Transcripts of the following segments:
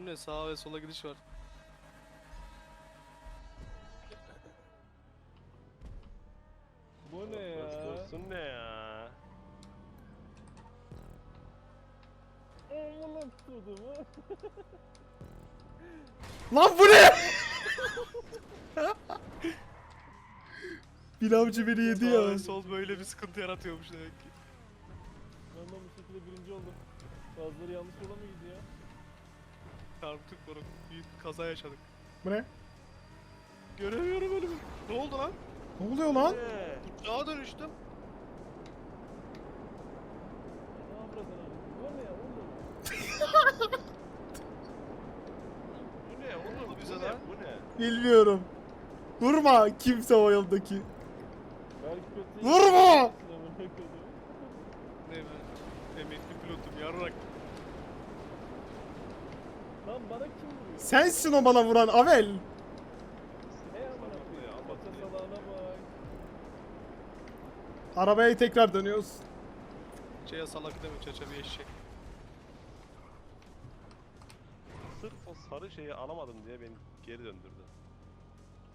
Bu ne sağa ve sola gidiş var. Bu ne ya? Dursun ne ya? Oğlum tutuldu mu? Lan bu ne? Pilavcı beni yedi Sağ ya. ve sol böyle bir sıkıntı yaratıyormuş demek ki. Ben de bu şekilde birinci oldum. Bazıları yanlış yola mı gidiyor? Çarptık moruk. Büyük bir kaza yaşadık. Bu ne? Göremiyorum önümü. Ne oldu lan? Ne oluyor lan? Ne? Uçağa dönüştüm. Ne yapıyorsun abi? Ne oğlum? Bu ne oğlum? Bize Bu lan. ne? Bu ne? Bilmiyorum. Vurma kimse o yoldaki. Belki kötü. Vurma! Ne ben? Emekli pilotum yarrak. Lan bana kim vuruyor? Sensin o bana vuran Avel. Salağına bak. Arabaya tekrar dönüyoruz. Şeye salak deme çaça bir eşek. Sırf o sarı şeyi alamadım diye beni geri döndürdü.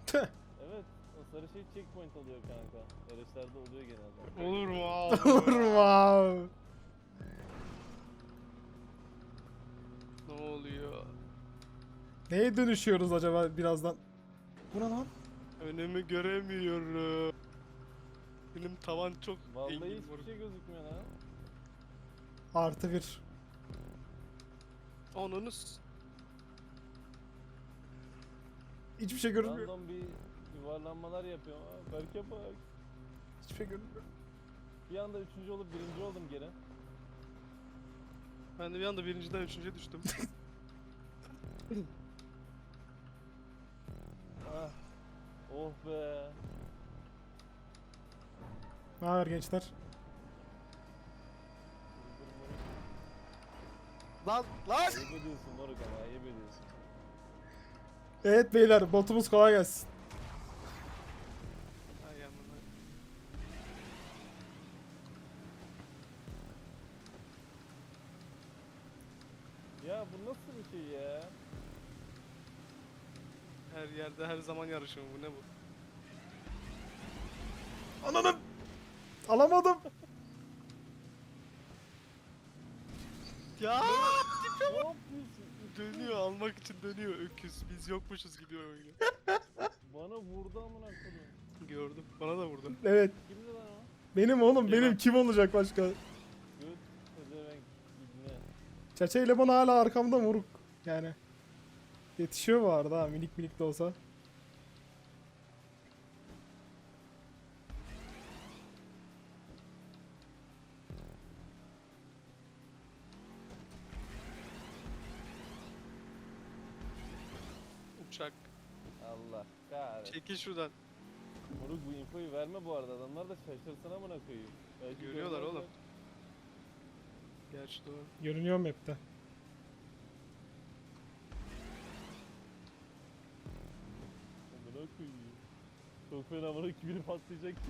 Tüh. Evet. O sarı şey checkpoint oluyor kanka. Yarışlarda oluyor genelde. Olur mu abi? Vurma. ne oluyor? Neye dönüşüyoruz acaba birazdan? Bu ne lan? Önümü göremiyorum. Benim tavan çok Vallahi engin hiçbir şey gözükmüyor lan. Artı bir. Onunuz. Hiçbir şey görünmüyor. Random bir yuvarlanmalar yapıyor. Aa, Berke bak. Hiçbir şey görünmüyor. Bir anda üçüncü olup birinci oldum geri. Ben de bir anda birinciden üçüncüye düştüm. Ah. Oh be. Ne haber gençler? lan lan! Ayıp ediyorsun moruk ama ayıp ediyorsun. Evet beyler botumuz kolay gelsin. Ay amına. Ya bu nasıl bir şey ya? Her yerde her zaman yarışım bu ne bu? Ananım. Alamadım. Ya ne yapıyorsun? dönüyor almak için dönüyor öküz. Biz yokmuşuz gidiyor öyle. Bana vurdu amına koyayım. Gördüm. Bana da vurdu. Evet. Kimdi lan o? Benim oğlum benim kim olacak başka? Göt pezevenk ibne. Çaça ile bana hala arkamda moruk. Yani. Yetişiyor bu arada ha minik minik de olsa. Uçak. Allah kahretsin. Çekil şuradan. Moruk bu infoyu verme bu arada. Adamlar da şaşırsın amına koyayım. Belki Görüyorlar görmezler. oğlum. Gerçi doğru. Görünüyor map'te. Çok fena koyayım biri patlayacak.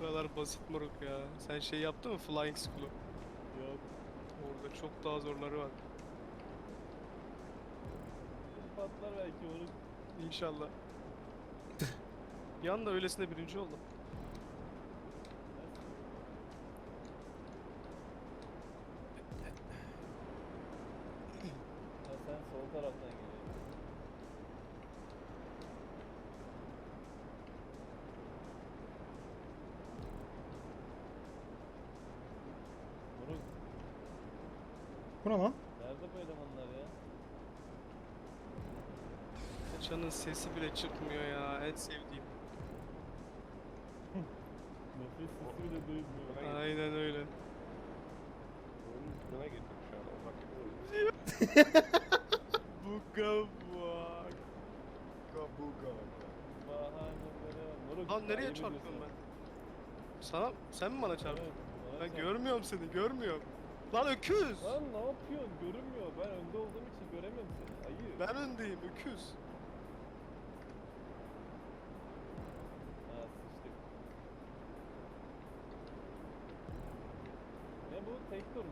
Bu kadar basit moruk ya. Sen şey yaptın mı Flying School'u? Yok. Orada çok daha zorları var. Patlar belki moruk. İnşallah. bir anda öylesine birinci oldum. Ha sen sol taraftan geliyorsun. Moruk Bu ne lan? nerede bu elemanlar ya? Kaçanın sesi bile çıkmıyor ya. En sevdiğim. Nefes sesi bile duymuyor. Aynen öyle. Üstüne geçtik şu an. Bak Buga bak. Kabuga. Bak. Lan nereye çarptım ben? Sana, sen mi bana çarptın? Evet, Ben çarptı. görmüyorum seni, görmüyorum. Lan öküz! Lan ne yapıyorsun? Görünmüyor. Ben önde olduğum için göremiyorum seni. Ayı. Ben öndeyim, öküz. Ha sıçtık. Ne bu? Tek tur mu?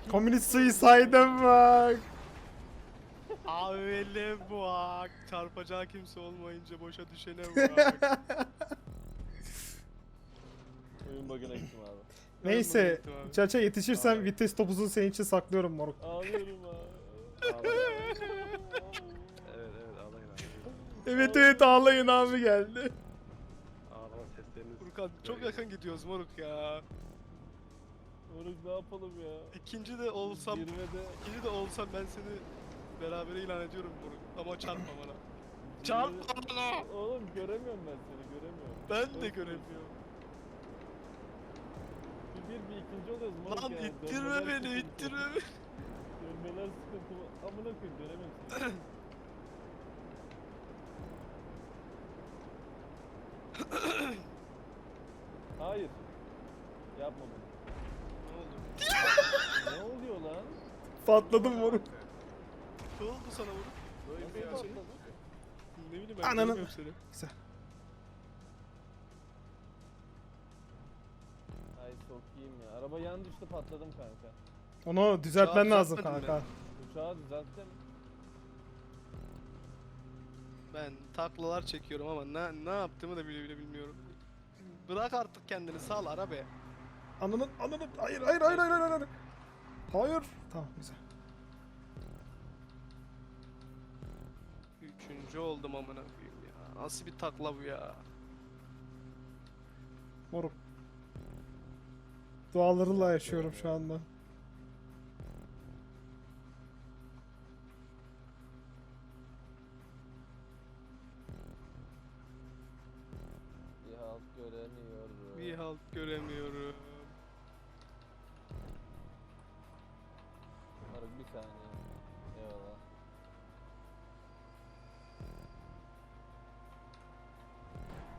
iki- Komünist suicide'e bak. AVL bak. Çarpacağı kimse olmayınca boşa düşene bak. Oyun bug'ına gittim abi. Neyse. Çaça yetişirsem Abi. vites topuzunu senin için saklıyorum moruk. Ağlıyorum abi. Ağlayın. evet evet ağlayın abi. Evet evet ağlayın abi geldi. Ağlama sesleriniz. Furkan çok yakın gidiyoruz moruk ya. Moruk ne yapalım ya? İkinci de olsam, Zirvede, ikinci de olsam ben seni beraber ilan ediyorum moruk. Ama çarpma bana. Çarpma bana. Oğlum göremiyorum ben seni göremiyorum. Ben de göremiyorum. Bir, bir, ikinci oluyoruz moruk Lan ya. ittirme Dönmeler beni, sıkıntı. ittirme beni. Dönmeler sıkıntı. Amına koyayım dönemiyorum seni. Hayır. Yapma bunu. Ne oldu? Ne oluyor lan? Patladım moruk. Ne oldu sana Nasıl bir şey. patladı? Ne bileyim ben Ananı- görmüyorum seni. Güzel. Ay sokayım ya. Araba yan düştü patladım kanka. Onu düzeltmen Çağ lazım düzeltmedin mi? kanka. Uçağı düzelttim. Ben taklalar çekiyorum ama ne ne yaptığımı da bile bile bilmiyorum. Bırak artık kendini sal ara be. Ananın ananın hayır hayır hayır hayır hayır. hayır. Hayır. Tamam güzel. Üçüncü oldum amına koyayım ya. Nasıl bir takla bu ya? Moruk. Dualarıyla yaşıyorum şu anda. Bir halt göremiyorum. Bir halt göremiyorum. Moruk bir saniye. Eyvallah.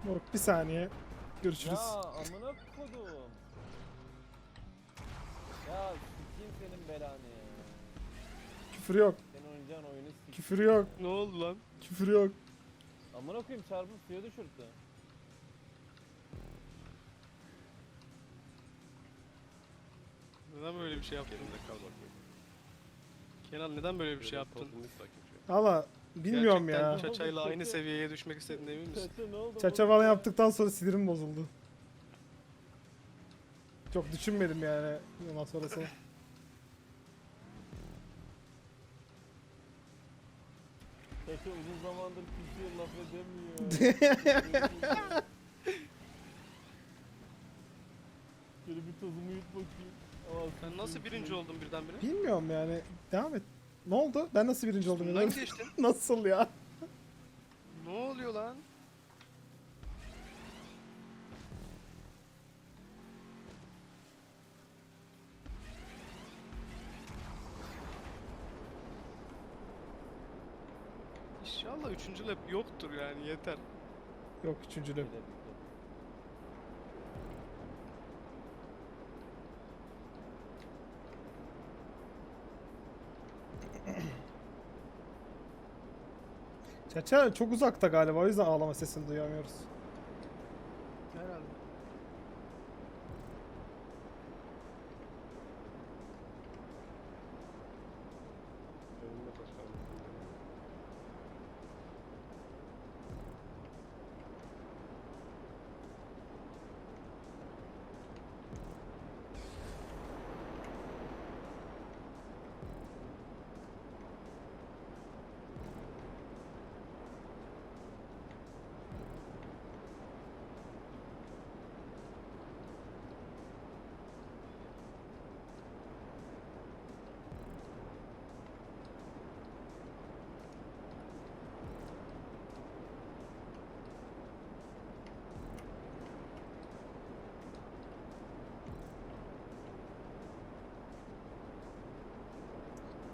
Moruk bir saniye. Görüşürüz. Ya amına kodum. Ya sikeyim senin belanı ya. Küfür yok. Senin oynayacağın oyunu sik. Küfür yok. Ne oldu lan? Küfür yok. Amına koyayım çarpıp suya düşürttü. Neden böyle bir şey yaptın? Yerinde kal bakayım. Kenan neden böyle bir şey yaptın? Valla bilmiyorum Gerçekten ya. Çaça'yla aynı seviyeye düşmek istediğine emin misin? Çaça ne oldu? Çaça ya? yaptıktan sonra sinirim bozuldu. Çok düşünmedim yani ondan sonrası. Çaça uzun zamandır kimseye laf edemiyor. Şöyle bir tozumu yut bakayım. Aa, Sen nasıl birinci oldun birdenbire? Bilmiyorum yani. Devam et. Ne oldu? Ben nasıl birinci oldum? Ya? geçtin. nasıl ya? Ne oluyor lan? İnşallah üçüncü lap yoktur yani yeter. Yok. Bile bitti. Çaça çok uzakta galiba o yüzden ağlama sesini duyamıyoruz. Herhalde. Önünde başka bir şey yok.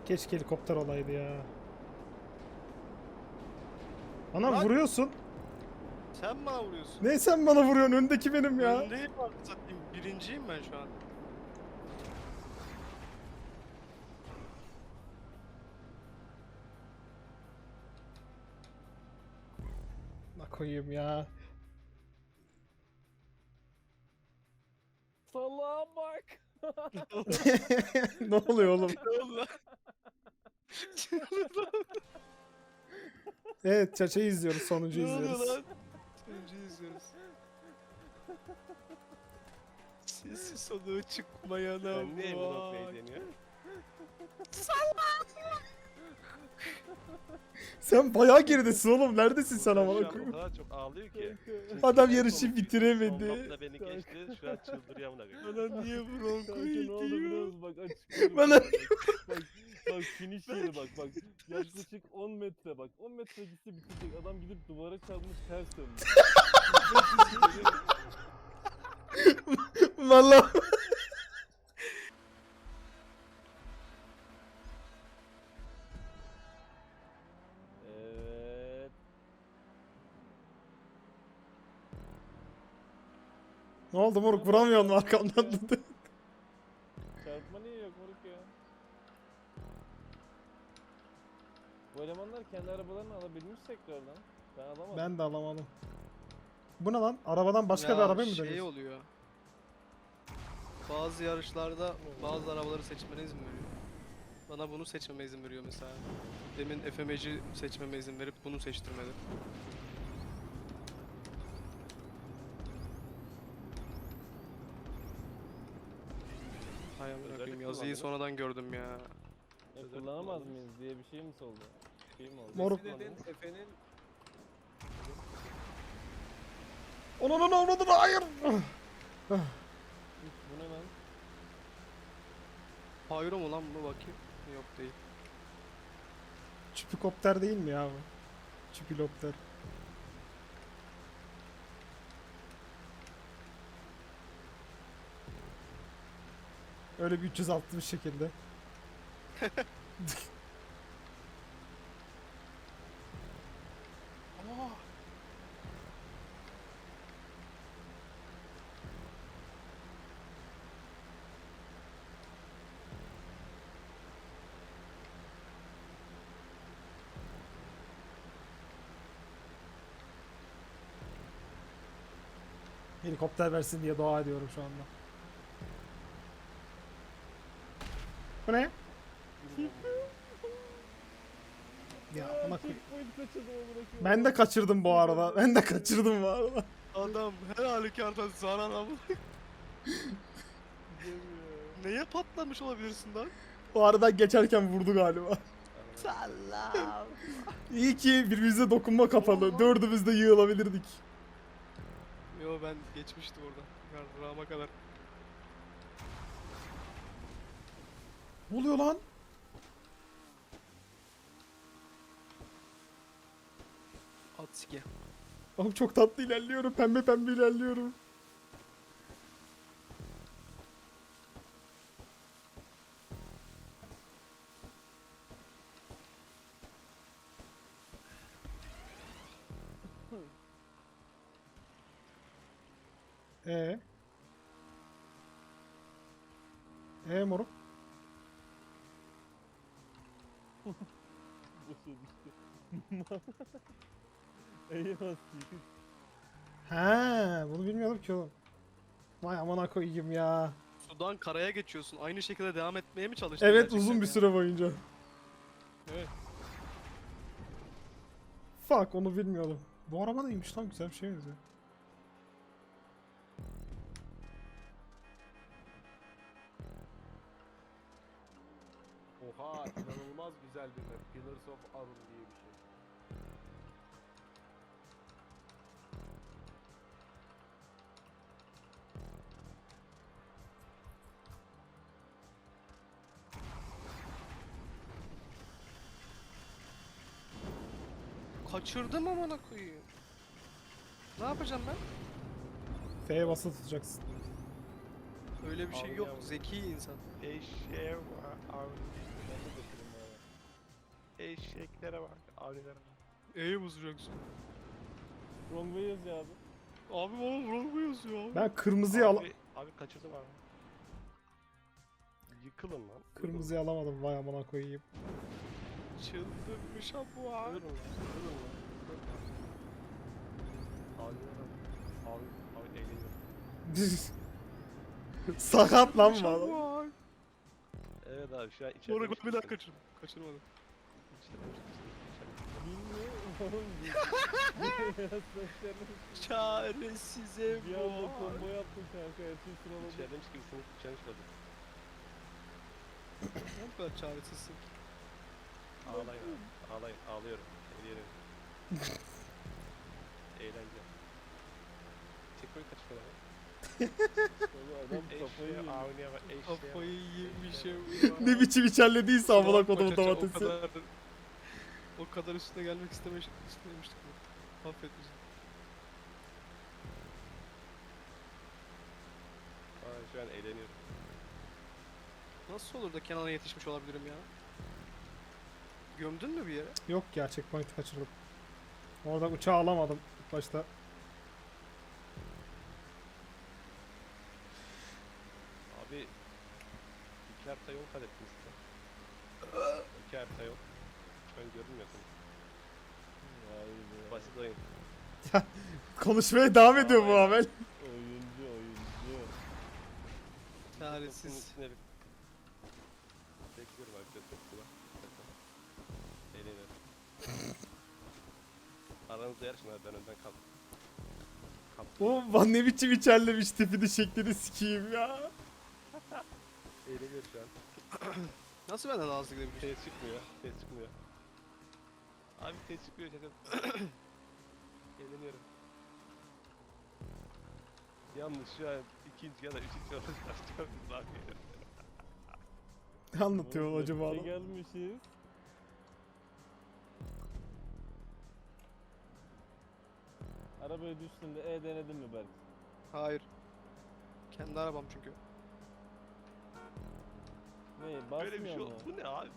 Keşke helikopter olaydı ya. Ana Lan! vuruyorsun. Sen mi vuruyorsun? Ne sen bana vuruyorsun? Öndeki benim ya. Öndeyim bak satayım. Birinciyim ben şu an. Ne koyayım ya. Salağa bak. ne oluyor oğlum? Ne oldu lan? Evet çaçayı izliyoruz sonuncu Ne oluyor izliyoruz. lan? Sonuncu izliyoruz. Sesi soluğu çıkmayana Sen niye bu vay. deniyor? Sen bayağı geridesin oğlum. Neredesin sen Şu amına an o koyayım? kadar çok ağlıyor ki. Adam yarışı Son- bitiremedi. Son nokta beni geçti. Şu an çıldırıyor amına koyayım. Bana niye bronko Kanka ne oldu biliyor diyor? musun? Bak açıklıyorum. Bana- Bak, bak, bak finish yeri bak bak. Yaklaşık 10 metre bak. 10 metre gitse bitecek. Adam gidip duvara çarpmış ters dönmüş. Vallahi. Evet. Ne oldu moruk vuramıyor mu arkamdan? Bu elemanlar kendi arabalarını alabilmiş tekrardan. Ben alamadım. ben de alamadım. Bu ne lan? Arabadan başka bir Ya araba mı şey dönüyorsun? oluyor. Bazı yarışlarda bazı arabaları seçmene izin veriyor. Bana bunu seçmeme izin veriyor mesela. Demin FMC'i seçmeme izin verip bunu seçtirmedi. Hay amına koyayım yazıyı kullandınız. sonradan gördüm ya. Özellik kullanamaz mıyız diye bir şey mi oldu? Şey mi oldu? Moruk. Dedin Efe'nin Onun onun onun hayır. Bu ne lan? Pyro mu lan bu bakayım? Yok değil. Çipikopter değil mi ya bu? Çipilopter. Öyle bir 360 şekilde. Helikopter versin diye dua ediyorum şu anda. Bu ne? Ya buna koy- Checkpoint kaçırdım amına koyayım. Ben de kaçırdım bu arada. Ben de kaçırdım bu arada. Adam her halükarda zarar ama ya. neye patlamış olabilirsin lan? Bu aradan geçerken vurdu galiba. Salam. İyi ki birbirimize dokunma kapalı. Dördümüz de yığılabilirdik. Yo ben geçmiştim orada. Yarrağıma kadar. Ne oluyor lan? Atske. Oğlum çok tatlı ilerliyorum. Pembe pembe ilerliyorum. Ha, bunu bilmiyordum ki oğlum. Vay amına koyayım ya. Sudan karaya geçiyorsun. Aynı şekilde devam etmeye mi çalıştın? Evet gerçekten uzun bir ya? süre boyunca. Evet. Fuck onu bilmiyordum. Bu araba neymiş lan güzel bir şey benziyor. Oha inanılmaz güzel bir map. Pillars of Arun diye Kaçırdım amına koyayım. Ne yapacağım ben? F'ye basılı tutacaksın. Öyle bir şey Abi yok. ya. Zeki insan. Eşeğe var. Götüreyim bari. Eşeklere bak. Arılara bak. E'ye basacaksın. Wrong way yazıyor abi. Abi bana mu yazıyor abi? Ben kırmızıyı al Abi, abi kaçırdım abi. Yıkılın lan. kırmızıyı alamadım vay amına koyayım. Çıldırmış ha bu abi. Ölün lan. Ölün lan. Abi, abi eğleniyor. Sakat lan bu Bu adam. Evet abi şu an içeride. Bak bir daha kaçırdım. Kaçırmadım. Çaresize Bir anda combo yaptın kanka her şeyi sıraladın. İçerideymiş gibisiniz. İçermiş oldu. Ne kadar çaresizsin. Ağlayın. Ağlayın. Ağlıyorum. Eriyelim. Eğlence. Çekoyu kaçırıyorlar. Tabii adam kafayı yemiş. Kafayı yemişim. ne biçim içerlediyse amına paçaça, domatesi. O kadar, o kadar üstüne gelmek istemiş, istememiştik. bu. Affet bizi. Aa, şu an eğleniyorum. Nasıl olur da Kenan'a yetişmiş olabilirim ya? Gömdün mü bir yere? Yok ya checkpoint kaçırdım. Orada uçağı alamadım ilk başta. Abi iki harita yol kat ettiniz size. iki harita yol. Şu an. Vay be. Basit oyun. Konuşmaya devam ediyor bu Amel. Oyuncu oyuncu. Çaresiz. Bekliyorum. Eğleniyorum. Aranızda yarışın abi ben önden kaldım. Kaptım. O van ne biçim içerlemiş tipini şeklini sikeyim ya. Eğleniyor şu an. Nasıl benden daha hızlı gidebiliyorsun? Ses çıkmıyor. Ses çıkmıyor. Abi ses çıkmıyor şaka. Eğleniyorum. Yalnız şu an ikinci ya da üçüncü olarak Ne anlatıyor Oğlum, acaba adam? gelmişiz. Arabaya düştüğünde E denedin mi Berk? Hayır. Kendi arabam çünkü. Ne Böyle bir basmıyor şey mu? oldu. Bu ne abi?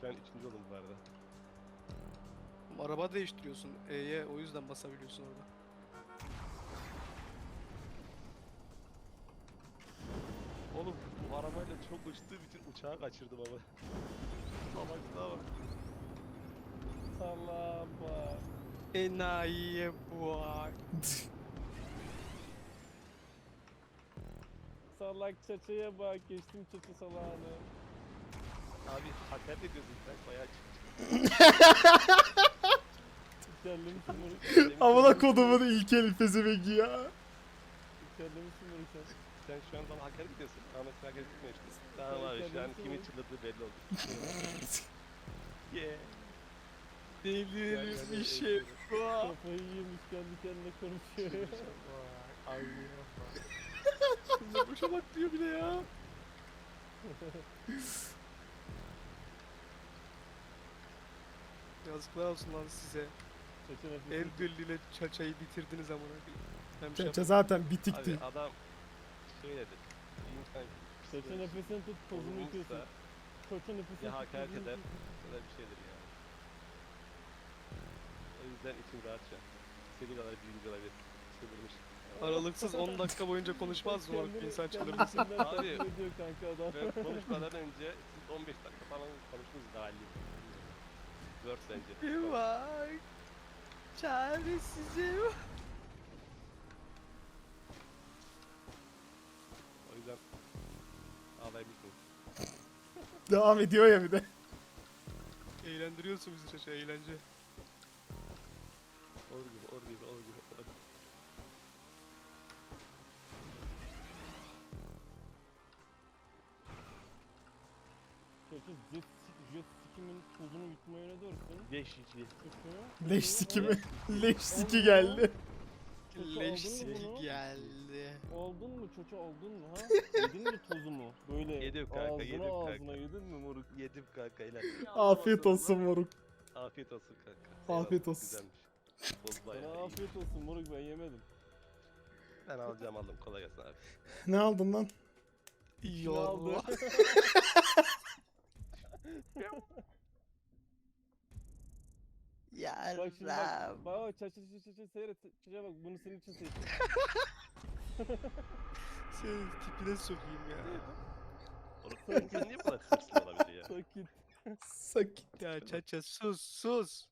Şu an üçüncü oldum bu arada. Araba değiştiriyorsun. E'ye o yüzden basabiliyorsun orada. Oğlum bu arabayla çok uçtuğum için uçağı kaçırdım ama. Salaklığa bak. Salağa bak. Enayiye bak. Salak çaçaya bak. Geçtim çaça salağını. Abi haker de sen bayağı çıktı. İçerlemişsin Murat. Amına kodumun ilkel pezevengi ya. İçerlemişsin Murat sen. Sen şu an bana haker gidiyorsun. Ama sen haker gitmiyor işte. Tamam abi şu an kimin çıldırdığı belli oldu. Yeah. Delirmiş şey bu. Kafayı yemiş kendi kendine konuşuyor. Kızım boşa bak diyor bir de ya. Yazıklar olsun lan size. Çaça. El birliğiyle çaçayı bitirdiniz amına koyayım. Şey Çeçe zaten bitikti. Abi adam şey dedi. Çaça nefesini tut tozunu yıkıyorsun. Çaça nefesini ya tut hakaret tozunu eder ya da bir şeydir ya. O yüzden içim rahat şu an. İstediği kadar birinci olabilir. Çıldırmış. Aralıksız 10 dakika boyunca konuşmaz mı Kendini- insan kendini çıldırmasın. içinden Abi. ediyor kanka adam. Ben konuşmadan önce siz 15 dakika falan konuştunuz daha iyi. Word bence. Bir bak. Çaresize bak. O yüzden ağlayabilirsiniz. Devam ediyor ya bir de. Eğlendiriyorsun bizi çaça eğlence. Olur gibi, olur gibi, olur gibi. Olur. Çaça jet, jet sikimin tozunu yutmaya ne? 5 2. Yutmaya. Leş sikimi. Leş siki geldi. Çaça Leş aldın mı bunu? geldi. Oldun mu çoça oldun mu ha? Yedin mi tozumu? Böyle Yedim kanka, ağzına yedim ağzına kanka. yedin mi moruk? Yedim kanka helal. Afiyet olsun moruk. Afiyet olsun kanka. Afiyet olsun. Güzelmiş. Bayağı Sana iyi. afiyet olsun moruk ben yemedim. Ben alacağım aldım kolay gelsin abi. Ne aldın lan? İçine aldı. Yorma. Bak şimdi bak. Bak bak çaça çaça çaça seyret. Çaça bak bunu senin için seçtim. Senin tipine sokayım ya. Oğlum sen niye bu kadar hırslı olabilir ya? Sakit. Sakit. Ya çaça sus sus.